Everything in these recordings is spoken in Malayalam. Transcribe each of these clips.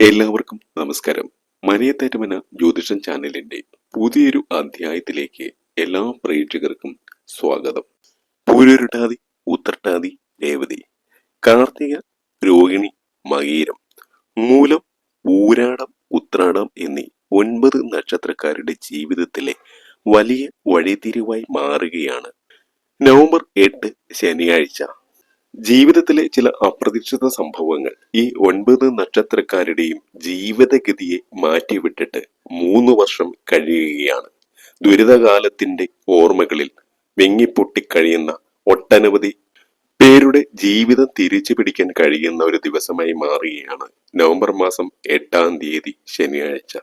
എല്ലാവർക്കും നമസ്കാരം. മനയത്തേറ്റമന ജ്യോതിഷൻ ചാനലിന്റെ പുതിയൊരു അധ്യായത്തിലേക്ക് എല്ലാ പ്രേക്ഷകർക്കും സ്വാഗതം. പൂരുരുട്ടാതി ഉത്രട്ടാതി രേവതി കാർത്തിക രോഹിണി മകീരം മൂലം ഊരാടം ഉത്രാടം എന്നീ ഒൻപത് നക്ഷത്രക്കാരുടെ ജീവിതത്തിലെ വലിയ വഴിതിരിവായി മാറുകയാണ്. നവംബർ എട്ട് ശനിയാഴ്ച. ജീവിതത്തിലെ ചില അപ്രതീക്ഷിത സംഭവങ്ങൾ ഈ ഒൻപത് നക്ഷത്രക്കാരുടെയും ജീവിതഗതിയെ മാറ്റിവിട്ടിട്ട് മൂന്ന് വർഷം കഴിയുകയാണ്. ദുരിതകാലത്തിന്റെ ഓർമ്മകളിൽ വെങ്ങിപ്പൊട്ടിക്കഴിയുന്ന ഒട്ടനവധി പേരുടെ ജീവിതം തിരിച്ചു പിടിക്കാൻ കഴിയുന്ന ഒരു ദിവസമായി മാറുകയാണ് നവംബർ മാസം എട്ടാം തീയതി ശനിയാഴ്ച.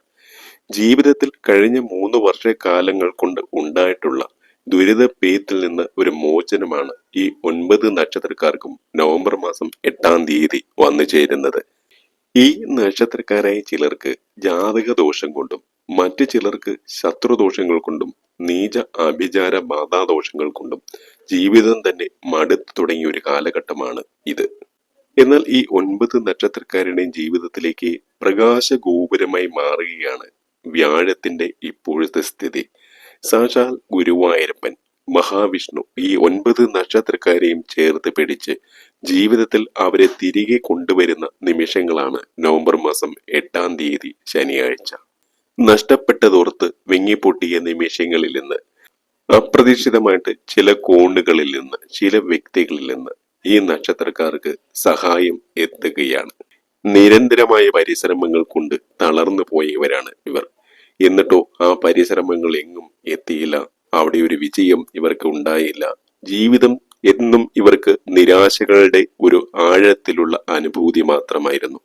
ജീവിതത്തിൽ കഴിഞ്ഞ മൂന്ന് വർഷക്കാലങ്ങൾ കൊണ്ട് ഉണ്ടായിട്ടുള്ള ദുരിത പേത്തിൽ നിന്ന് ഒരു മോചനമാണ് ഈ ഒൻപത് നക്ഷത്രക്കാർക്കും നവംബർ മാസം എട്ടാം തീയതി വന്നു ചേരുന്നത്. ഈ നക്ഷത്രക്കാരായ ചിലർക്ക് ജാതക ദോഷം കൊണ്ടും മറ്റു ചിലർക്ക് ശത്രുദോഷങ്ങൾ കൊണ്ടും നീച അഭിചാര ബാധാദോഷങ്ങൾ കൊണ്ടും ജീവിതം തന്നെ മടുത്തു തുടങ്ങിയ ഒരു കാലഘട്ടമാണ് ഇത്. എന്നാൽ ഈ ഒൻപത് നക്ഷത്രക്കാരുടെയും ജീവിതത്തിലേക്ക് പ്രകാശ ഗോപുരമായി മാറുകയാണ് വ്യാഴത്തിന്റെ ഇപ്പോഴത്തെ സ്ഥിതി. സാക്ഷാൽ ഗുരുവായൂരപ്പൻ മഹാവിഷ്ണു ഈ ഒൻപത് നക്ഷത്രക്കാരെയും ചേർത്ത് പിടിച്ച് ജീവിതത്തിൽ അവരെ തിരികെ കൊണ്ടുവരുന്ന നിമിഷങ്ങളാണ് നവംബർ മാസം എട്ടാം തീയതി ശനിയാഴ്ച. നഷ്ടപ്പെട്ടതോർത്ത് വിങ്ങിപ്പൊട്ടിയ നിമിഷങ്ങളിൽ നിന്ന് അപ്രതീക്ഷിതമായിട്ട് ചില കോണുകളിൽ നിന്ന് ചില വ്യക്തികളിൽ നിന്ന് ഈ നക്ഷത്രക്കാർക്ക് സഹായം എത്തുകയാണ്. നിരന്തരമായ പരിശ്രമങ്ങൾ കൊണ്ട് തളർന്നു പോയവരാണ് ഇവർ. എന്നിട്ടോ ആ പരിശ്രമങ്ങൾ എങ്ങും എത്തിയില്ല. അവിടെ ഒരു വിജയം ഇവർക്ക് ഉണ്ടായില്ല. ജീവിതം എന്നും ഇവർക്ക് നിരാശകളുടെ ഒരു ആഴത്തിലുള്ള അനുഭൂതി മാത്രമായിരുന്നു.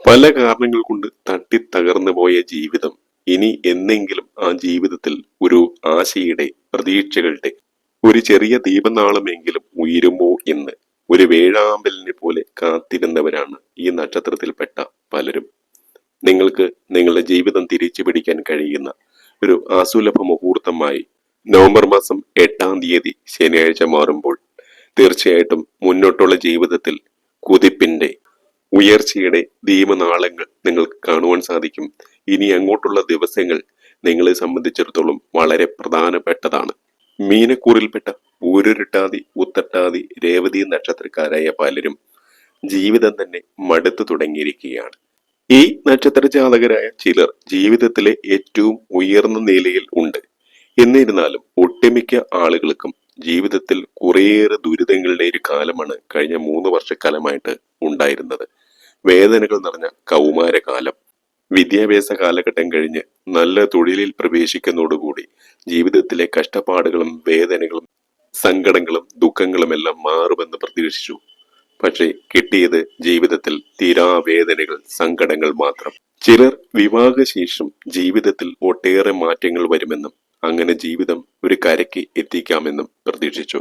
പല കാരണങ്ങൾ കൊണ്ട് തട്ടി തകർന്നു പോയ ജീവിതം ഇനി എന്നെങ്കിലും ആ ജീവിതത്തിൽ ഒരു ആശയുടെ പ്രതീക്ഷകളുടെ ഒരു ചെറിയ ദീപനാളമെങ്കിലും ഉയരുമോ എന്ന് ഒരു വേഴാമ്പലിനെ പോലെ കാത്തിരുന്നവരാണ് ഈ നക്ഷത്രത്തിൽപ്പെട്ട പലരും. നിങ്ങൾക്ക് നിങ്ങളുടെ ജീവിതം തിരിച്ചു പിടിക്കാൻ കഴിയുന്ന ഒരു ആസുലഭ മുഹൂർത്തമായി നവംബർ മാസം എട്ടാം തീയതി ശനിയാഴ്ച മാറുമ്പോൾ തീർച്ചയായിട്ടും മുന്നോട്ടുള്ള ജീവിതത്തിൽ കുതിപ്പിന്റെ ഉയർച്ചയുടെ ദീപനാളങ്ങൾ നിങ്ങൾക്ക് കാണുവാൻ സാധിക്കും. ഇനി അങ്ങോട്ടുള്ള ദിവസങ്ങൾ നിങ്ങളെ സംബന്ധിച്ചിടത്തോളം വളരെ പ്രധാനപ്പെട്ടതാണ്. മീനക്കൂറിൽപ്പെട്ട ഊരുരുട്ടാതി ഉത്തട്ടാതി രേവതി നക്ഷത്രക്കാരായ പലരും ജീവിതം തന്നെ മടുത്തു തുടങ്ങിയിരിക്കുകയാണ്. ഈ നക്ഷത്ര ജാതകരായ ചിലർ ജീവിതത്തിലെ ഏറ്റവും ഉയർന്ന നിലയിൽ ഉണ്ട്. എന്നിരുന്നാലും ഒട്ടുമിക്ക ആളുകൾക്കും ജീവിതത്തിൽ കുറേയേറെ ദുരിതങ്ങളുടെ ഒരു കാലമാണ് കഴിഞ്ഞ മൂന്ന് വർഷക്കാലമായിട്ട് ഉണ്ടായിരുന്നത്. വേദനകൾ നിറഞ്ഞ കൗമാരകാലം വിദ്യാഭ്യാസ കാലഘട്ടം കഴിഞ്ഞ് നല്ല തൊഴിലിൽ പ്രവേശിക്കുന്നതോടുകൂടി ജീവിതത്തിലെ കഷ്ടപ്പാടുകളും വേദനകളും സങ്കടങ്ങളും ദുഃഖങ്ങളും എല്ലാം മാറുമെന്ന് പ്രതീക്ഷിച്ചു. പക്ഷേ കിട്ടിയത് ജീവിതത്തിൽ തീരാവേദനകൾ സങ്കടങ്ങൾ മാത്രം. ചിലർ വിവാഹശേഷം ജീവിതത്തിൽ ഒട്ടേറെ മാറ്റങ്ങൾ വരുമെന്നും അങ്ങനെ ജീവിതം ഒരു കരയ്ക്ക് എത്തിക്കാമെന്നും പ്രതീക്ഷിച്ചു.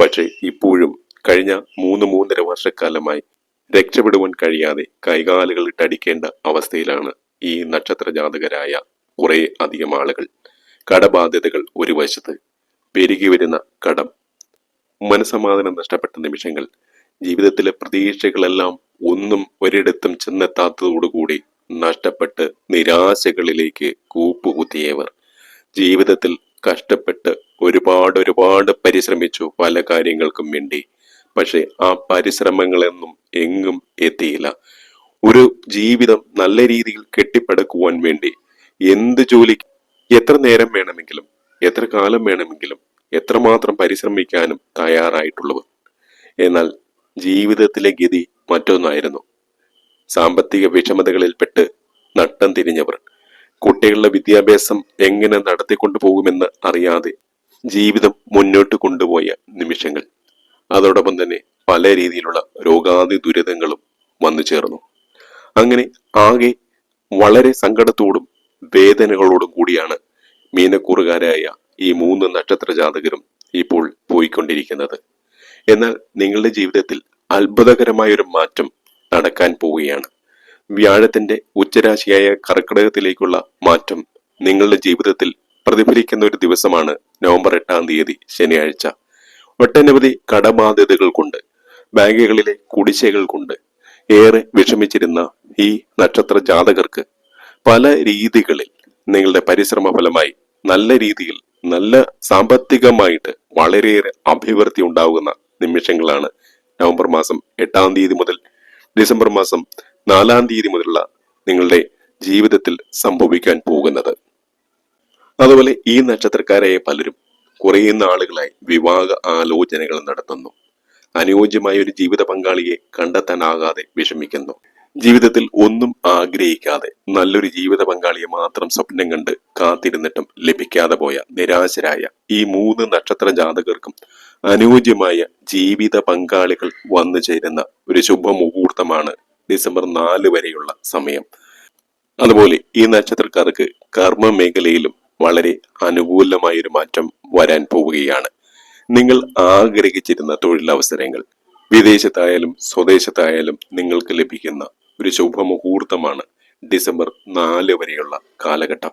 പക്ഷേ ഇപ്പോഴും കഴിഞ്ഞ മൂന്ന് മൂന്നര വർഷക്കാലമായി രക്ഷപ്പെടുവാൻ കഴിയാതെ കൈകാലുകൾ ഇട്ടടിക്കേണ്ട അവസ്ഥയിലാണ് ഈ നക്ഷത്ര ജാതകരായ കുറെ അധികം ആളുകൾ. കടബാധ്യതകൾ ഒരു വശത്ത് പെരുകി വരുന്ന കടം മനസമാധാനം നഷ്ടപ്പെട്ട നിമിഷങ്ങൾ ജീവിതത്തിലെ പ്രതീക്ഷകളെല്ലാം ഒന്നും ഒരിടത്തും ചെന്നെത്താത്തതോടുകൂടി നഷ്ടപ്പെട്ട് നിരാശകളിലേക്ക് കൂപ്പുകുത്തിയവർ. ജീവിതത്തിൽ കഷ്ടപ്പെട്ട് ഒരുപാട് ഒരുപാട് പരിശ്രമിച്ചു പല കാര്യങ്ങൾക്കും വേണ്ടി. പക്ഷെ ആ പരിശ്രമങ്ങളെന്നും എങ്ങും എത്തിയില്ല. ഒരു ജീവിതം നല്ല രീതിയിൽ കെട്ടിപ്പടുക്കുവാൻ വേണ്ടി എന്ത് ജോലി എത്ര നേരം വേണമെങ്കിലും എത്ര കാലം വേണമെങ്കിലും എത്രമാത്രം പരിശ്രമിക്കാനും തയ്യാറായിട്ടുള്ളവർ. എന്നാൽ ജീവിതത്തിലെ ഗതി മറ്റൊന്നായിരുന്നു. സാമ്പത്തിക വിഷമതകളിൽപ്പെട്ട് നട്ടം തിരിഞ്ഞവർ. കുട്ടികളുടെ വിദ്യാഭ്യാസം എങ്ങനെ നടത്തിക്കൊണ്ടു പോകുമെന്ന് അറിയാതെ ജീവിതം മുന്നോട്ട് കൊണ്ടുപോയ നിമിഷങ്ങൾ. അതോടൊപ്പം തന്നെ പല രീതിയിലുള്ള രോഗാതി ദുരിതങ്ങളും വന്നു ചേർന്നു. അങ്ങനെ ആകെ വളരെ സങ്കടത്തോടും വേദനകളോടും കൂടിയാണ് മീനക്കൂറുകാരായ ഈ മൂന്ന് നക്ഷത്ര ജാതകരും ഇപ്പോൾ പോയിക്കൊണ്ടിരിക്കുന്നത്. എന്നാൽ നിങ്ങളുടെ ജീവിതത്തിൽ അത്ഭുതകരമായ ഒരു മാറ്റം നടക്കാൻ പോവുകയാണ്. വ്യാഴത്തിന്റെ ഉച്ചരാശിയായ കർക്കിടകത്തിലേക്കുള്ള മാറ്റം നിങ്ങളുടെ ജീവിതത്തിൽ പ്രതിഫലിക്കുന്ന ഒരു ദിവസമാണ് നവംബർ എട്ടാം തീയതി ശനിയാഴ്ച. ഒട്ടനവധി കടബാധ്യതകൾ കൊണ്ട് ബാങ്കുകളിലെ കുടിശ്ശികൾ കൊണ്ട് ഏറെ വിഷമിച്ചിരുന്ന ഈ നക്ഷത്ര ജാതകർക്ക് പല രീതികളിൽ നിങ്ങളുടെ പരിശ്രമ ഫലമായി നല്ല രീതിയിൽ നല്ല സാമ്പത്തികമായിട്ട് വളരെയേറെ അഭിവൃദ്ധി ഉണ്ടാകുന്ന നിമിഷങ്ങളാണ് നവംബർ മാസം എട്ടാം തീയതി മുതൽ ഡിസംബർ മാസം നാലാം തീയതി മുതലുള്ള നിങ്ങളുടെ ജീവിതത്തിൽ സംഭവിക്കാൻ പോകുന്നത്. അതുപോലെ ഈ നക്ഷത്രക്കാരായ പലരും കുറേ നാളുകളായി വിവാഹ ആലോചനകൾ നടത്തുന്നു. അനുയോജ്യമായ ഒരു ജീവിത പങ്കാളിയെ കണ്ടെത്താനാകാതെ വിഷമിക്കുന്നു. ജീവിതത്തിൽ ഒന്നും ആഗ്രഹിക്കാതെ നല്ലൊരു ജീവിത പങ്കാളിയെ മാത്രം സ്വപ്നം കണ്ട് കാത്തിരുന്നിട്ടും ലഭിക്കാതെ പോയ നിരാശരായ ഈ മൂന്ന് നക്ഷത്ര ജാതകർക്കും അനുയോജ്യമായ ജീവിത പങ്കാളികൾ വന്നു ചേരുന്ന ഒരു ശുഭമുഹൂർത്തമാണ് ഡിസംബർ നാല് വരെയുള്ള സമയം. അതുപോലെ ഈ നക്ഷത്രക്കാർക്ക് കർമ്മ മേഖലയിലും വളരെ അനുകൂലമായൊരു മാറ്റം വരാൻ പോവുകയാണ്. നിങ്ങൾ ആഗ്രഹിച്ചിരുന്ന തൊഴിലവസരങ്ങൾ വിദേശത്തായാലും സ്വദേശത്തായാലും നിങ്ങൾക്ക് ലഭിക്കുന്ന ഒരു ശുഭമുഹൂർത്തമാണ് ഡിസംബർ നാല് വരെയുള്ള കാലഘട്ടം.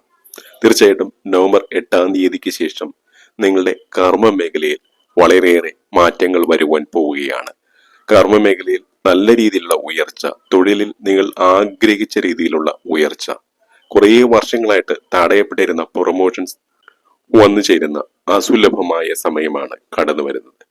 തീർച്ചയായിട്ടും നവംബർ എട്ടാം തീയതിക്ക് ശേഷം നിങ്ങളുടെ കർമ്മ മേഖലയിൽ വളരെയേറെ മാറ്റങ്ങൾ വരുവാൻ പോവുകയാണ്. കർമ്മ മേഖലയിൽ നല്ല രീതിയിലുള്ള ഉയർച്ച തൊഴിലിൽ നിങ്ങൾ ആഗ്രഹിച്ച രീതിയിലുള്ള ഉയർച്ച കുറേ വർഷങ്ങളായിട്ട് തടയപ്പെട്ടിരുന്ന പ്രൊമോഷൻസ് വന്നു ചേരുന്ന അസുലഭമായ സമയമാണ് കടന്നു വരുന്നത്.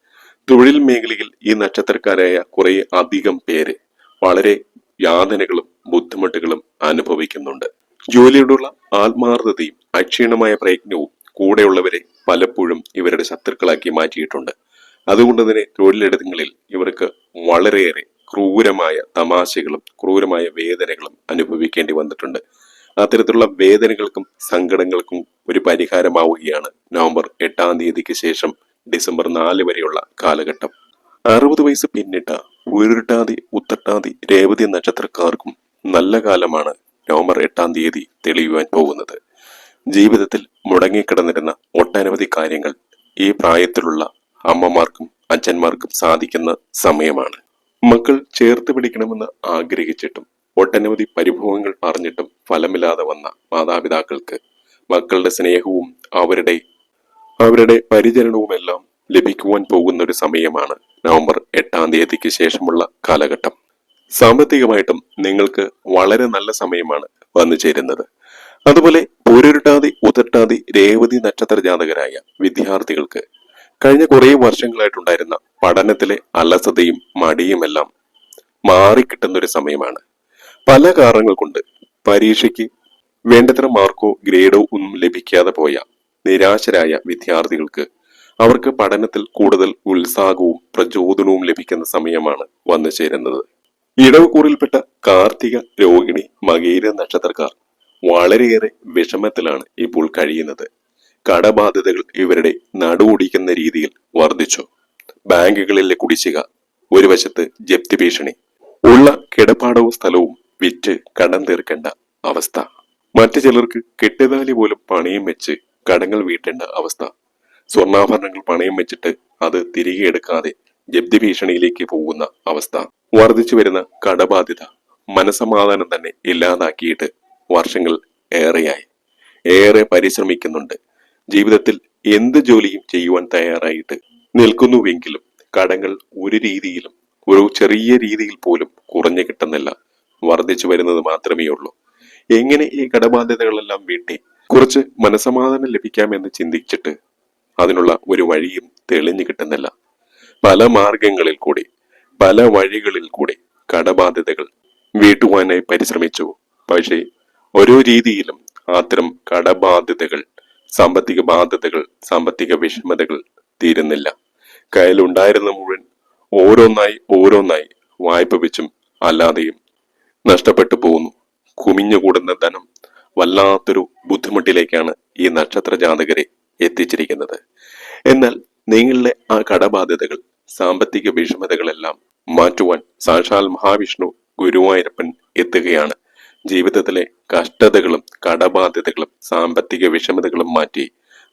തൊഴിൽ മേഖലയിൽ ഈ നക്ഷത്രക്കാരായ കുറെ അധികം പേര് വളരെ യാതനകളും ബുദ്ധിമുട്ടുകളും അനുഭവിക്കുന്നുണ്ട്. ജോലിയോടുള്ള ആത്മാർത്ഥതയും അക്ഷീണമായ പ്രയത്നവും കൂടെയുള്ളവരെ പലപ്പോഴും ഇവരുടെ ശത്രുക്കളാക്കി മാറ്റിയിട്ടുണ്ട്. അതുകൊണ്ട് തന്നെ തൊഴിലിടങ്ങളിൽ ഇവർക്ക് വളരെയേറെ ക്രൂരമായ തമാശകളും ക്രൂരമായ വേദനകളും അനുഭവിക്കേണ്ടി വന്നിട്ടുണ്ട്. അത്തരത്തിലുള്ള വേദനകൾക്കും സങ്കടങ്ങൾക്കും ഒരു പരിഹാരമാവുകയാണ് നവംബർ എട്ടാം തീയതിക്ക് ശേഷം ഡിസംബർ നാല് വരെയുള്ള കാലഘട്ടം. അറുപത് വയസ്സ് പിന്നിട്ട ഉരുട്ടാതി ഉത്തട്ടാതി രേവതി നക്ഷത്രക്കാർക്കും നല്ല കാലമാണ് നവംബർ എട്ടാം തീയതി തെളിയുവാൻ പോകുന്നത്. ജീവിതത്തിൽ മുടങ്ങിക്കിടന്നിരുന്ന ഒട്ടനവധി കാര്യങ്ങൾ ഈ പ്രായത്തിലുള്ള അമ്മമാർക്കും അച്ഛന്മാർക്കും സാധിക്കുന്ന സമയമാണ്. മക്കൾ ചേർത്ത് പിടിക്കണമെന്ന് ആഗ്രഹിച്ചിട്ടും ഒട്ടനവധി പരിഭവങ്ങൾ പറഞ്ഞിട്ടും ഫലമില്ലാതെ വന്ന മാതാപിതാക്കൾക്ക് മക്കളുടെ സ്നേഹവും അവരുടെ അവരുടെ പരിചരണവുമെല്ലാം ലഭിക്കുവാൻ പോകുന്ന ഒരു സമയമാണ് നവംബർ എട്ടാം തീയതിക്ക് ശേഷമുള്ള കാലഘട്ടം. സാമ്പത്തികമായിട്ടും നിങ്ങൾക്ക് വളരെ നല്ല സമയമാണ് വന്നു ചേരുന്നത്. അതുപോലെ പൂരുരുട്ടാതി ഉതട്ടാതി രേവതി നക്ഷത്ര ജാതകരായ വിദ്യാർത്ഥികൾക്ക് കഴിഞ്ഞ കുറേ വർഷങ്ങളായിട്ടുണ്ടായിരുന്ന പഠനത്തിലെ അലസതയും മടിയുമെല്ലാം മാറിക്കിട്ടുന്ന ഒരു സമയമാണ്. പല കാരണങ്ങൾ കൊണ്ട് പരീക്ഷയ്ക്ക് വേണ്ടത്ര മാർക്കോ ഗ്രേഡോ ഒന്നും ലഭിക്കാതെ പോയ നിരാശരായ വിദ്യാർത്ഥികൾക്ക് അവർക്ക് പഠനത്തിൽ കൂടുതൽ ഉത്സാഹവും പ്രചോദനവും ലഭിക്കുന്ന സമയമാണ് വന്നു ചേരുന്നത്. ഇടവക്കൂറിൽപ്പെട്ട കാർത്തിക രോഹിണി മകേര നക്ഷത്രക്കാർ വളരെയേറെ വിഷമത്തിലാണ് ഇപ്പോൾ കഴിയുന്നത്. കടബാധ്യതകൾ ഇവരുടെ നടുവൊടിക്കുന്ന രീതിയിൽ വർദ്ധിച്ചു. ബാങ്കുകളിലെ കുടിശ്ശിക ഒരു വശത്ത് ജപ്തി ഭീഷണി ഉള്ള കിടപ്പാടവും സ്ഥലവും വിറ്റ് കടം തീർക്കേണ്ട അവസ്ഥ. മറ്റു ചിലർക്ക് കെട്ടുതാലി പോലും പണയം വെച്ച് കടങ്ങൾ വീട്ടേണ്ട അവസ്ഥ. സ്വർണാഭരണങ്ങൾ പണയം വെച്ചിട്ട് അത് തിരികെ എടുക്കാതെ ജപ്തി ഭീഷണിയിലേക്ക് പോകുന്ന അവസ്ഥ. വർദ്ധിച്ചു വരുന്ന കടബാധ്യത മനസമാധാനം തന്നെ ഇല്ലാതാക്കിയിട്ട് വർഷങ്ങൾ ഏറെയായി. ഏറെ പരിശ്രമിക്കുന്നുണ്ട്. ജീവിതത്തിൽ എന്ത് ജോലിയും ചെയ്യുവാൻ തയ്യാറായിട്ട് നിൽക്കുന്നുവെങ്കിലും കടങ്ങൾ ഒരു രീതിയിലും ഒരു ചെറിയ രീതിയിൽ പോലും കുറഞ്ഞു കിട്ടുന്നില്ല. വർദ്ധിച്ചു വരുന്നത് മാത്രമേ ഉള്ളൂ. എങ്ങനെ ഈ കടബാധ്യതകളെല്ലാം വീട്ടി കുറച്ച് മനസമാധാനം ലഭിക്കാമെന്ന് ചിന്തിച്ചിട്ട് അതിനുള്ള ഒരു വഴിയും തെളിഞ്ഞു കിട്ടുന്നില്ല. പല മാർഗങ്ങളിൽ കൂടി പല വഴികളിൽ കൂടി കടബാധ്യതകൾ വീട്ടുവാനായി പരിശ്രമിച്ചു. പക്ഷേ ഓരോ രീതിയിലും അത്തരം കടബാധ്യതകൾ സാമ്പത്തിക ബാധ്യതകൾ സാമ്പത്തിക വിഷമതകൾ തീരുന്നില്ല. കയ്യിലുണ്ടായിരുന്ന മുഴുവൻ ഓരോന്നായി ഓരോന്നായി വായ്പ വെച്ചും അല്ലാതെയും നഷ്ടപ്പെട്ടു പോകുന്നു. കുമിഞ്ഞുകൂടുന്ന ധനം വല്ലാത്തൊരു ബുദ്ധിമുട്ടിലേക്കാണ് ഈ നക്ഷത്ര ജാതകരെ എത്തിച്ചിരിക്കുന്നത്. എന്നാൽ നിങ്ങളുടെ ആ കടബാധ്യതകൾ സാമ്പത്തിക വിഷമതകളെല്ലാം മാറ്റുവാൻ സാക്ഷാൽ മഹാവിഷ്ണു ഗുരുവായൂരപ്പൻ എത്തുകയാണ്. ജീവിതത്തിലെ കഷ്ടതകളും കടബാധ്യതകളും സാമ്പത്തിക വിഷമതകളും മാറ്റി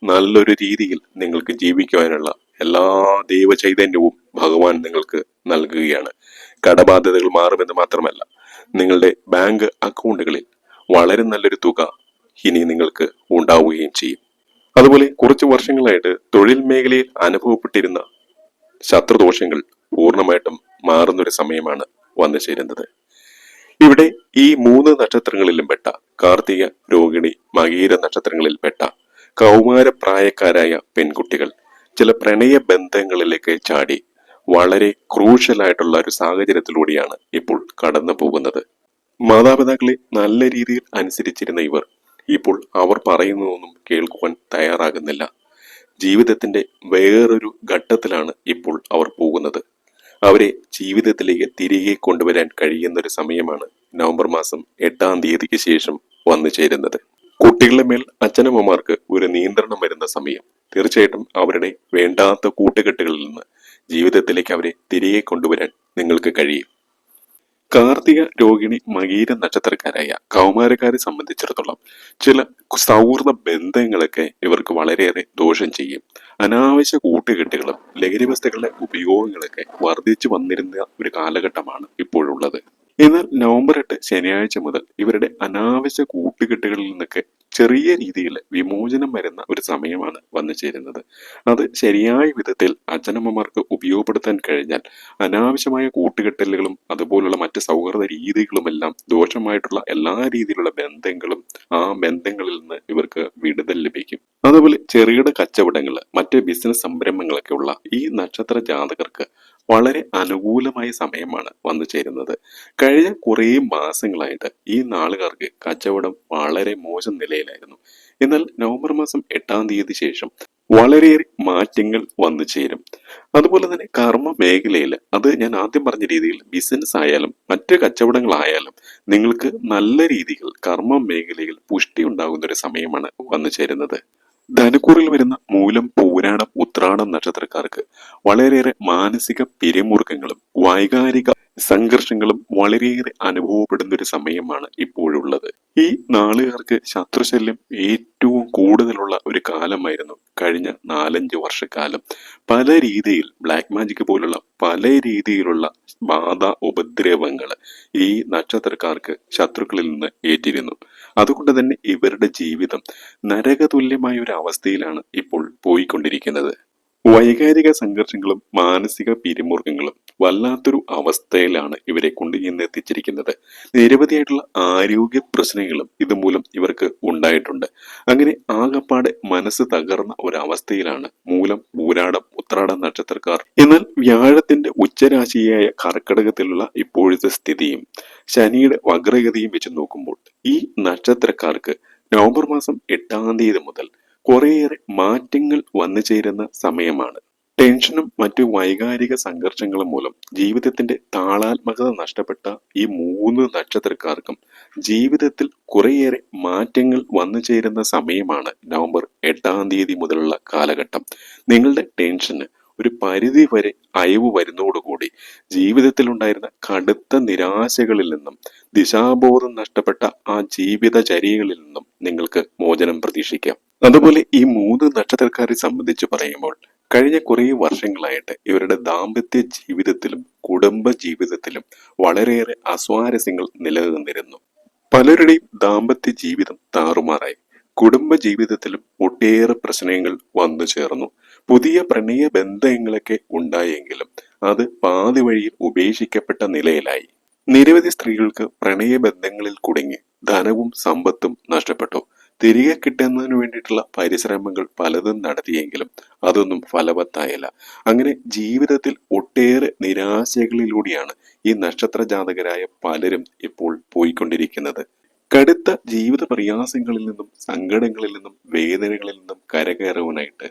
നല്ലൊരു രീതിയിൽ നിങ്ങൾക്ക് ജീവിക്കുവാനുള്ള എല്ലാ ദൈവചൈതന്യവും ഭഗവാൻ നിങ്ങൾക്ക് നൽകുകയാണ്. കടബാധ്യതകൾ മാറുമെന്ന് മാത്രമല്ല നിങ്ങളുടെ ബാങ്ക് അക്കൗണ്ടുകളിൽ വളരെ നല്ലൊരു തുക ഇനി നിങ്ങൾക്ക് ഉണ്ടാവുകയും ചെയ്യും. അതുപോലെ കുറച്ച് വർഷങ്ങളായിട്ട് തൊഴിൽ മേഖലയിൽ അനുഭവപ്പെട്ടിരുന്ന ശത്രുദോഷങ്ങൾ പൂർണമായിട്ടും മാറുന്നൊരു സമയമാണ് വന്നു ചേരുന്നത് ഇവിടെ ഈ മൂന്ന് നക്ഷത്രങ്ങളിലും പെട്ട കാർത്തിക രോഹിണി മകീര നക്ഷത്രങ്ങളിൽ പെട്ട കൗമാരപ്രായക്കാരായ പെൺകുട്ടികൾ ചില പ്രണയ ബന്ധങ്ങളിലേക്ക് ചാടി വളരെ ക്രൂഷ്യലായിട്ടുള്ള ഒരു സാഹചര്യത്തിലൂടെയാണ് ഇപ്പോൾ കടന്നു പോകുന്നത്. മാതാപിതാക്കളെ നല്ല രീതിയിൽ അനുസരിച്ചിരുന്ന ഇവർ ഇപ്പോൾ അവർ പറയുന്നതൊന്നും കേൾക്കുവാൻ തയ്യാറാകുന്നില്ല. ജീവിതത്തിന്റെ വേറൊരു ഘട്ടത്തിലാണ് ഇപ്പോൾ അവർ പോകുന്നത്. അവരെ ജീവിതത്തിലേക്ക് തിരികെ കൊണ്ടുവരാൻ കഴിയുന്ന ഒരു സമയമാണ് നവംബർ മാസം എട്ടാം തീയതിക്ക് ശേഷം വന്നു ചേരുന്നത്. കുട്ടികളുടെ മേൽ അച്ഛനമ്മമാർക്ക് ഒരു നിയന്ത്രണം വരുന്ന സമയം തീർച്ചയായിട്ടും അവരുടെ വേണ്ടാത്ത കൂട്ടുകെട്ടുകളിൽ നിന്ന് ജീവിതത്തിലേക്ക് അവരെ തിരികെ കൊണ്ടുവരാൻ നിങ്ങൾക്ക് കഴിയും. കാർത്തിക രോഹിണി മകീര നക്ഷത്രക്കാരായ കൗമാരക്കാരെ സംബന്ധിച്ചിടത്തോളം ചില സൗഹൃദ ബന്ധങ്ങളൊക്കെ ഇവർക്ക് വളരെയേറെ ദോഷം ചെയ്യും. അനാവശ്യ കൂട്ടുകെട്ടുകളും ലഹരി വസ്തുക്കളുടെ ഉപയോഗങ്ങളൊക്കെ വർദ്ധിച്ചു വന്നിരുന്ന ഒരു കാലഘട്ടമാണ് ഇപ്പോഴുള്ളത്. എന്നാൽ നവംബർ എട്ട് ശനിയാഴ്ച മുതൽ ഇവരുടെ അനാവശ്യ കൂട്ടുകെട്ടുകളിൽ നിന്നൊക്കെ ചെറിയ രീതിയിൽ വിമോചനം വരുന്ന ഒരു സമയമാണ് വന്നു ചേരുന്നത്. അത് ശരിയായ വിധത്തിൽ അച്ഛനമ്മമാർക്ക് ഉപയോഗപ്പെടുത്താൻ കഴിഞ്ഞാൽ അനാവശ്യമായ കൂട്ടുകെട്ടലുകളും അതുപോലുള്ള മറ്റ് സൗഹൃദ രീതികളുമെല്ലാം ദോഷമായിട്ടുള്ള എല്ലാ രീതിയിലുള്ള ബന്ധങ്ങളും ആ ബന്ധങ്ങളിൽ നിന്ന് ഇവർക്ക് വിടുതൽ ലഭിക്കും. അതുപോലെ ചെറുകിട കച്ചവടങ്ങൾ മറ്റ് ബിസിനസ് സംരംഭങ്ങളൊക്കെ ഉള്ള ഈ നക്ഷത്ര ജാതകർക്ക് വളരെ അനുകൂലമായ സമയമാണ് വന്നു ചേരുന്നത്. കഴിഞ്ഞ കുറേ മാസങ്ങളായിട്ട് ഈ നാളുകാർക്ക് കച്ചവടം വളരെ മോശം നിലയിലായിരുന്നു എന്നാൽ നവംബർ മാസം എട്ടാം തീയതി ശേഷം വളരെയേറെ മാറ്റങ്ങൾ വന്നു ചേരും. അതുപോലെ തന്നെ കർമ്മ മേഖലയിൽ അത് ഞാൻ ആദ്യം പറഞ്ഞ രീതിയിൽ ബിസിനസ് ആയാലും മറ്റ് കച്ചവടങ്ങളായാലും നിങ്ങൾക്ക് നല്ല രീതിയിൽ കർമ്മ മേഖലയിൽ പുഷ്ടി ഉണ്ടാകുന്ന ഒരു സമയമാണ് വന്നു ചേരുന്നത്. ധനുക്കൂറിൽ വരുന്ന മൂലം പൂരാടം ഉത്രാടം നക്ഷത്രക്കാർക്ക് വളരെയേറെ മാനസിക പിരിമുറുക്കങ്ങളും വൈകാരിക സംഘർഷങ്ങളും വളരെയേറെ അനുഭവപ്പെടുന്ന ഒരു സമയമാണ് ഇപ്പോഴുള്ളത്. ഈ നാളുകാർക്ക് ശത്രുശല്യം ഏറ്റവും കൂടുതലുള്ള ഒരു കാലമായിരുന്നു. കഴിഞ്ഞ നാലഞ്ച് വർഷക്കാലം പല രീതിയിൽ ബ്ലാക്ക് മാജിക് പോലുള്ള പല രീതിയിലുള്ള ബാധ ഉപദ്രവങ്ങൾ ഈ നക്ഷത്രക്കാർക്ക് ശത്രുക്കളിൽ നിന്ന് ഏറ്റിരുന്നു. അതുകൊണ്ട് തന്നെ ഇവരുടെ ജീവിതം നരകതുല്യമായ ഒരു അവസ്ഥയിലാണ് ഇപ്പോൾ പോയിക്കൊണ്ടിരിക്കുന്നത്. വൈകാരിക സംഘർഷങ്ങളും മാനസിക പിരിമുറുക്കങ്ങളും വല്ലാത്തൊരു അവസ്ഥയിലാണ് ഇവരെ കൊണ്ട് ഇന്ന് എത്തിച്ചിരിക്കുന്നത്. നിരവധിയായിട്ടുള്ള ആരോഗ്യ പ്രശ്നങ്ങളും ഇതുമൂലം ഇവർക്ക് ഉണ്ടായിട്ടുണ്ട്. അങ്ങനെ ആകപ്പാടെ മനസ്സ് തകർന്ന ഒരവസ്ഥയിലാണ് മൂലം പൂരാടം ഉത്രാടം നക്ഷത്രക്കാർ. എന്നാൽ വ്യാഴത്തിന്റെ ഉച്ചരാശിയായ കർക്കടകത്തിലുള്ള ഇപ്പോഴത്തെ സ്ഥിതിയും ശനിയുടെ വക്രഗതിയും വെച്ച് നോക്കുമ്പോൾ ഈ നക്ഷത്രക്കാർക്ക് നവംബർ മാസം എട്ടാം തീയതി മുതൽ കുറേയേറെ മാറ്റങ്ങൾ വന്നു ചേരുന്ന സമയമാണ്. ടെൻഷനും മറ്റു വൈകാരിക സംഘർഷങ്ങളും മൂലം ജീവിതത്തിന്റെ താളാത്മകത നഷ്ടപ്പെട്ട ഈ മൂന്ന് നക്ഷത്രക്കാർക്കും ജീവിതത്തിൽ കുറേയേറെ മാറ്റങ്ങൾ വന്നു ചേരുന്ന സമയമാണ് നവംബർ എട്ടാം തീയതി മുതലുള്ള കാലഘട്ടം. നിങ്ങളുടെ ടെൻഷന് ഒരു പരിധി വരെ അയവ് വരുന്നതോടുകൂടി ജീവിതത്തിൽ ഉണ്ടായിരുന്ന കടുത്ത നിരാശകളിൽ നിന്നും ദിശാബോധം നഷ്ടപ്പെട്ട ആ ജീവിതചര്യകളിൽ നിന്നും നിങ്ങൾക്ക് മോചനം പ്രതീക്ഷിക്കാം. അതുപോലെ ഈ മൂന്ന് നക്ഷത്രക്കാരെ സംബന്ധിച്ച് പറയുമ്പോൾ കഴിഞ്ഞ കുറേ വർഷങ്ങളായിട്ട് ഇവരുടെ ദാമ്പത്യ ജീവിതത്തിലും കുടുംബ ജീവിതത്തിലും വളരെയേറെ അസ്വാരസ്യങ്ങൾ നിലനിന്നിരുന്നു. പലരുടെയും ദാമ്പത്യ ജീവിതം താറുമാറായി. കുടുംബ ജീവിതത്തിലും ഒട്ടേറെ പ്രശ്നങ്ങൾ വന്നു ചേർന്നു. പുതിയ പ്രണയ ബന്ധങ്ങളൊക്കെ ഉണ്ടായെങ്കിലും അത് പാതി വഴിയിൽ ഉപേക്ഷിക്കപ്പെട്ട നിലയിലായി. നിരവധി സ്ത്രീകൾക്ക് പ്രണയ ബന്ധങ്ങളിൽ കുടുങ്ങി ധനവും സമ്പത്തും നഷ്ടപ്പെട്ടു. തിരികെ കിട്ടുന്നതിന് വേണ്ടിയിട്ടുള്ള പരിശ്രമങ്ങൾ പലതും നടത്തിയെങ്കിലും അതൊന്നും ഫലവത്തായില്ല. അങ്ങനെ ജീവിതത്തിൽ ഒട്ടേറെ നിരാശകളിലൂടെയാണ് ഈ നക്ഷത്ര ജാതകരായ പലരും ഇപ്പോൾ പോയിക്കൊണ്ടിരിക്കുന്നത്. കടുത്ത ജീവിത പ്രയാസങ്ങളിൽ നിന്നും സങ്കടങ്ങളിൽ നിന്നും വേദനകളിൽ നിന്നും കരകയറുവാനായിട്ട്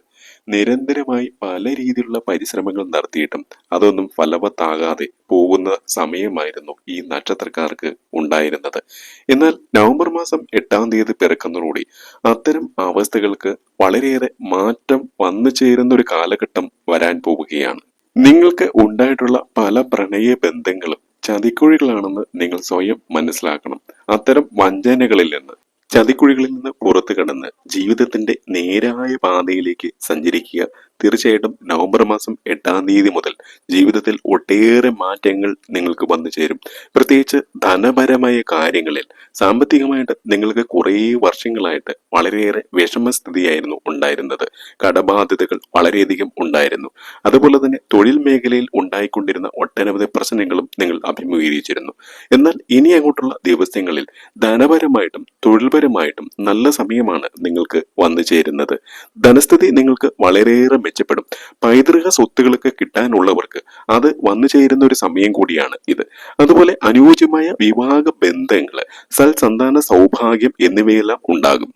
നിരന്തരമായി പല രീതിയിലുള്ള പരിശ്രമങ്ങൾ നടത്തിയിട്ടും അതൊന്നും ഫലവത്താകാതെ പോകുന്ന സമയമായിരുന്നു ഈ നക്ഷത്രക്കാർക്ക് ഉണ്ടായിരുന്നത്. എന്നാൽ നവംബർ മാസം എട്ടാം തീയതി പിറക്കുന്നതോടുകൂടി അത്തരം അവസ്ഥകൾക്ക് വളരെയേറെ മാറ്റം വന്നു ചേരുന്ന ഒരു കാലഘട്ടം വരാൻ പോവുകയാണ്. നിങ്ങൾക്ക് ഉണ്ടായിട്ടുള്ള പല പ്രണയ ബന്ധങ്ങളും ചതിക്കുഴികളാണെന്ന് നിങ്ങൾ സ്വയം മനസ്സിലാക്കണം. അത്തരം വഞ്ചനകളിൽ നിന്ന് ചതിക്കുഴികളിൽ നിന്ന് പുറത്തു കടന്ന് ജീവിതത്തിന്റെ നേരായ പാതയിലേക്ക് സഞ്ചരിക്കുക തീർച്ചയായിട്ടും നവംബർ മാസം എട്ടാം തീയതി മുതൽ ജീവിതത്തിൽ ഒട്ടേറെ മാറ്റങ്ങൾ നിങ്ങൾക്ക് വന്നു ചേരും. പ്രത്യേകിച്ച് ധനപരമായ കാര്യങ്ങളിൽ സാമ്പത്തികമായിട്ട് നിങ്ങൾക്ക് കുറേ വർഷങ്ങളായിട്ട് വളരെയേറെ വിഷമസ്ഥിതിയായിരുന്നു ഉണ്ടായിരുന്നത്. കടബാധ്യതകൾ വളരെയധികം ഉണ്ടായിരുന്നു. അതുപോലെ തന്നെ തൊഴിൽ മേഖലയിൽ ഉണ്ടായിക്കൊണ്ടിരുന്ന ഒട്ടനവധി പ്രശ്നങ്ങളും നിങ്ങൾ അഭിമുഖീകരിച്ചിരുന്നു. എന്നാൽ ഇനി അങ്ങോട്ടുള്ള ദിവസങ്ങളിൽ ധനപരമായിട്ടും തൊഴിൽപരമായിട്ടും നല്ല സമയമാണ് നിങ്ങൾക്ക് വന്നു ചേരുന്നത്. ധനസ്ഥിതി നിങ്ങൾക്ക് വളരെയേറെ മെച്ചപ്പെടും. പൈതൃക സ്വത്തുകളൊക്കെ കിട്ടാനുള്ളവർക്ക് അത് വന്നു ചേരുന്ന ഒരു സമയം കൂടിയാണ് ഇത്. അതുപോലെ അനുയോജ്യമായ വിവാഹ ബന്ധങ്ങൾ സൽസന്താന സൗഭാഗ്യം എന്നിവയെല്ലാം ഉണ്ടാകും.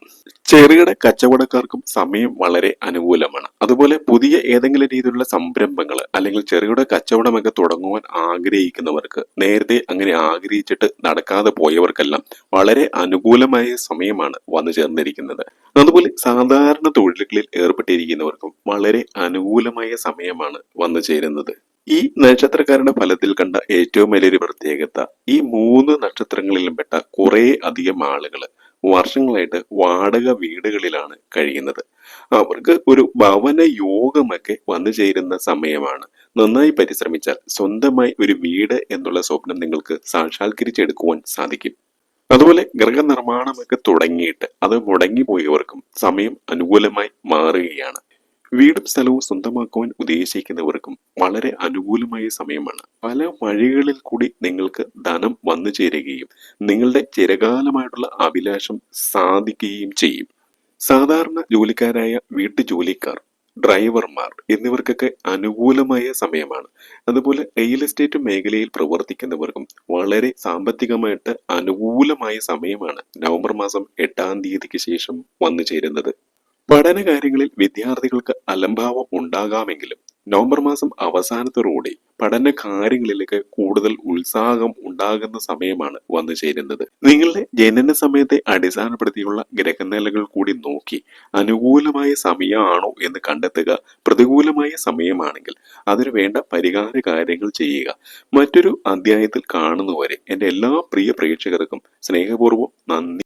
ചെറുകിട കച്ചവടക്കാർക്കും സമയം വളരെ അനുകൂലമാണ്. അതുപോലെ പുതിയ ഏതെങ്കിലും രീതിയിലുള്ള സംരംഭങ്ങൾ അല്ലെങ്കിൽ ചെറുകിട കച്ചവടമൊക്കെ തുടങ്ങുവാൻ ആഗ്രഹിക്കുന്നവർക്ക് നേരത്തെ അങ്ങനെ ആഗ്രഹിച്ചിട്ട് നടക്കാതെ പോയവർക്കെല്ലാം വളരെ അനുകൂലമായ സമയമാണ് വന്നു ചേർന്നിരിക്കുന്നത്. അതുപോലെ സാധാരണ തൊഴിലുകളിൽ ഏർപ്പെട്ടിരിക്കുന്നവർക്കും വളരെ അനുകൂലമായ സമയമാണ് വന്നു ചേരുന്നത്. ഈ നക്ഷത്രക്കാരുടെ ഫലത്തിൽ കണ്ട ഏറ്റവും വലിയൊരു പ്രത്യേകത ഈ മൂന്ന് നക്ഷത്രങ്ങളിലും പെട്ട കുറെ അധികം ആളുകൾ വർഷങ്ങളായിട്ട് വാടക വീടുകളിലാണ് കഴിയുന്നത്. അവർക്ക് ഒരു ഭവന യോഗമൊക്കെ വന്നു ചേരുന്ന സമയമാണ്. നന്നായി പരിശ്രമിച്ചാൽ സ്വന്തമായി ഒരു വീട് എന്നുള്ള സ്വപ്നം നിങ്ങൾക്ക് സാക്ഷാത്കരിച്ചെടുക്കുവാൻ സാധിക്കും. അതുപോലെ ഗൃഹനിർമ്മാണമൊക്കെ തുടങ്ങിയിട്ട് അത് മുടങ്ങിപ്പോയവർക്കും സമയം അനുകൂലമായി മാറുകയാണ്. വീടും സ്ഥലവും സ്വന്തമാക്കുവാൻ ഉദ്ദേശിക്കുന്നവർക്കും വളരെ അനുകൂലമായ സമയമാണ്. പല വഴികളിൽ കൂടി നിങ്ങൾക്ക് ധനം വന്നു ചേരുകയും നിങ്ങളുടെ ചിരകാലമായിട്ടുള്ള അഭിലാഷം സാധിക്കുകയും ചെയ്യും. സാധാരണ ജോലിക്കാരായ വീട്ടുജോലിക്കാർ ഡ്രൈവർമാർ എന്നിവർക്കൊക്കെ അനുകൂലമായ സമയമാണ്. അതുപോലെ റിയൽ എസ്റ്റേറ്റ് മേഖലയിൽ പ്രവർത്തിക്കുന്നവർക്കും വളരെ സാമ്പത്തികമായിട്ട് അനുകൂലമായ സമയമാണ് നവംബർ മാസം എട്ടാം തീയതിക്ക് ശേഷം വന്നു ചേരുന്നത്. പഠന കാര്യങ്ങളിൽ വിദ്യാർത്ഥികൾക്ക് അലംഭാവം ഉണ്ടാകാമെങ്കിലും നവംബർ മാസം അവസാനത്തോടുകൂടി പഠന കാര്യങ്ങളിലേക്ക് കൂടുതൽ ഉത്സാഹം ഉണ്ടാകുന്ന സമയമാണ് വന്നു ചേരുന്നത്. നിങ്ങളുടെ ജനന സമയത്തെ അടിസ്ഥാനപ്പെടുത്തിയുള്ള ഗ്രഹനിലകൾ കൂടി നോക്കി അനുകൂലമായ സമയമാണോ എന്ന് കണ്ടെത്തുക. പ്രതികൂലമായ സമയമാണെങ്കിൽ അതിനു വേണ്ട പരിഹാര കാര്യങ്ങൾ ചെയ്യുക. മറ്റൊരു അധ്യായത്തിൽ കാണുന്നവരെ എന്റെ എല്ലാ പ്രിയ പ്രേക്ഷകർക്കും സ്നേഹപൂർവം നന്ദി.